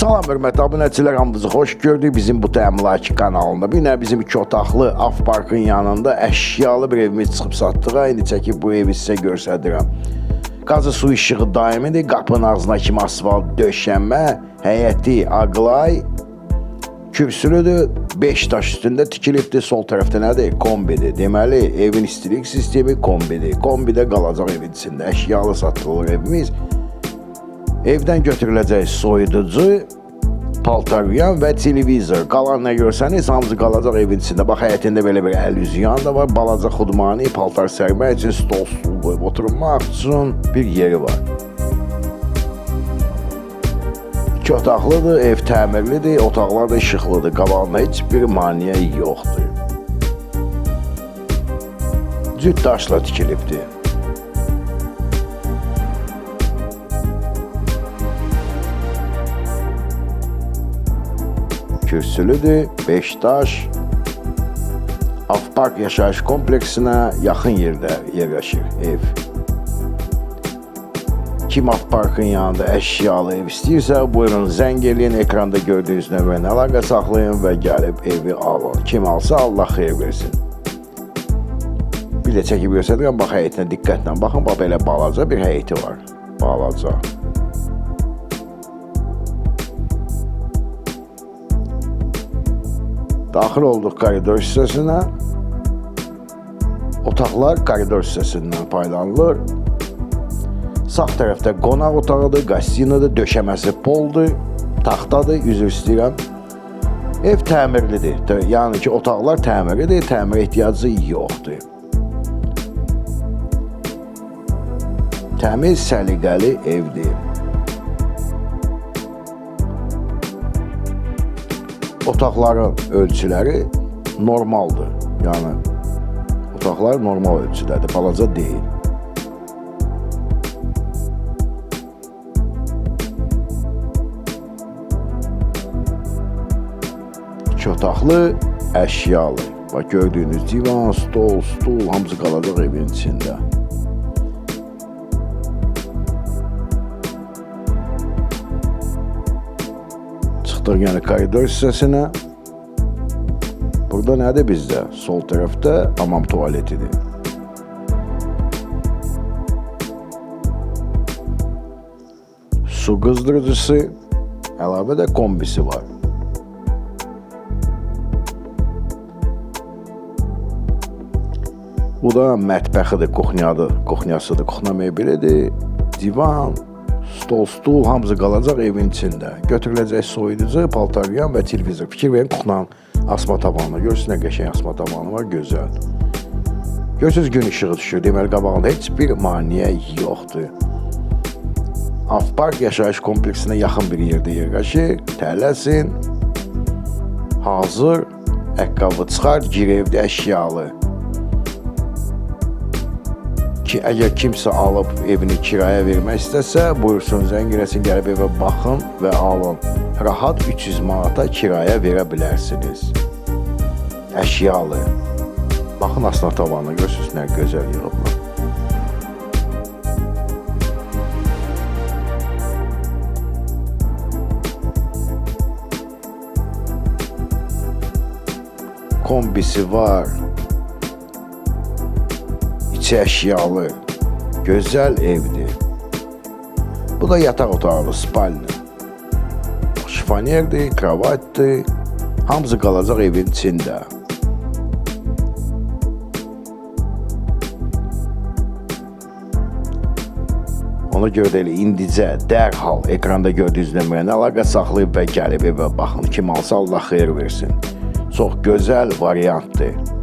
Salam hörmətli abunəçilər, hamınızı xoş gördük bizim bu təminatçı kanalında. Bir nə bizim iki otaqlı Af Parkın yanında əşyalı bir evimiz çıxıb satdığa. İndi çəkib bu evi sizə göstərirəm. Qazı su işığı daimidir. Qapının ağzına kimi asfalt döşənmə, həyəti aqlay, kürsülüdür. 5 daş üstündə tikilibdir. Sol tərəfdə nədir? Kombidir. Deməli, evin istilik sistemi kombidir. Kombidə qalacaq evin içində. Əşyalı satılır evimiz. Evdən götürüləcək soyuducu, paltaryan və televizor. Qalan nə görsəniz hamısı qalacaq evin içində. Bax həyətində belə bir əl üzüyan da var. Balaca xudmani, paltar sərmək üçün stol, stol qoyub oturmaq üçün bir yeri var. İki otaqlıdır, ev təmirlidir, otaqlar da işıqlıdır. Qabağında heç bir maniyə yoxdur. Cüt daşla tikilibdir. Kürsülüdür, Beştaş, Afpark yaşayış kompleksinə yaxın yerdə yerləşir ev. Kim Afparkın yanında əşyalı ev istəyirsə, buyurun zəng eləyin, ekranda gördüyünüz nömrəni əlaqə saxlayın və gəlib evi alın. Kim alsa Allah xeyir versin. Bir də çəkib göstərirəm, bax həyətinə diqqətlə baxın, bax belə balaca bir həyəti var. Balaca. Daxil olduq koridor hissəsinə. Otaqlar koridor hissəsindən paylanılır. Sağ tərəfdə qonaq otağıdır, qastinadır, döşəməsi poldur, taxtadır, üzr istəyirəm. Ev təmirlidir. Tə- Yəni ki, otaqlar təmirlidir, təmir ehtiyacı yoxdur. Təmiz, səliqəli evdir. Otaqların ölçüləri normaldır. Yəni otaqlar normal ölçüdədir, balaca deyil. İki otaqlı, əşyalı. Bax gördüyünüz divan, stol, stul hamısı qalacaq evin içində. Çıxdıq yəni koridor hissəsinə. Burada nədir bizdə? Sol tərəfdə hamam tualetidir. Su qızdırıcısı, əlavə də kombisi var. Bu da mətbəxidir, kuxnyadır, kuxnyasıdır, kuxna mebelidir. Divan, stol, stul hamısı qalacaq evin içində. Götürüləcək soyuducu, paltaryan və televizor. Fikir verin kuxnanın asma tavanına. Görürsünüz nə qəşəng asma tavanı var, gözəl. Görürsünüz gün işığı düşür. Deməli qabağında heç bir maneə yoxdur. Afpark yaşayış kompleksinə yaxın bir yerdə yerləşir. Tələsin. Hazır. Əqqabı çıxar, gir evdə əşyalı. Ki əgər kimsə alıb evini kiraya vermək istəsə, buyursun zəng eləsin, gəlib evə baxın və alın. Rahat 300 manata kiraya verə bilərsiniz. Əşyalı. Baxın aslan tavanına görürsünüz nə gözəl yığıblar. Kombisi var. İçi əşyalı, gözəl evdir. Bu da yataq otağı, spalni. Şifonierdir, kravatdır. Hamısı qalacaq evin içində. Ona görə də indicə, dərhal ekranda gördüyünüz nömrəni əlaqə saxlayıb və gəlib evə baxın. Kim alsa Allah xeyir versin. Çox gözəl variantdır.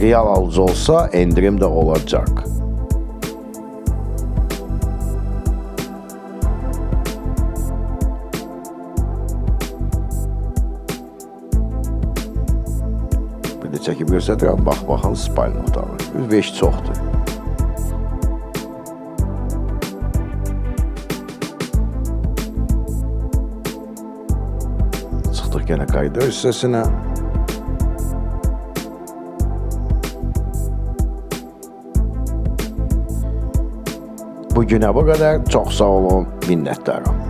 Real alıcı olsa endirim de olacak. Bir de çəkib göstərirəm. Bax, baxın spalni otağı. 105 çoxdur. Çıxdıq yenə koridor hissəsinə. Bu günə bu qədər. Çox sağ olun, minnətdaram.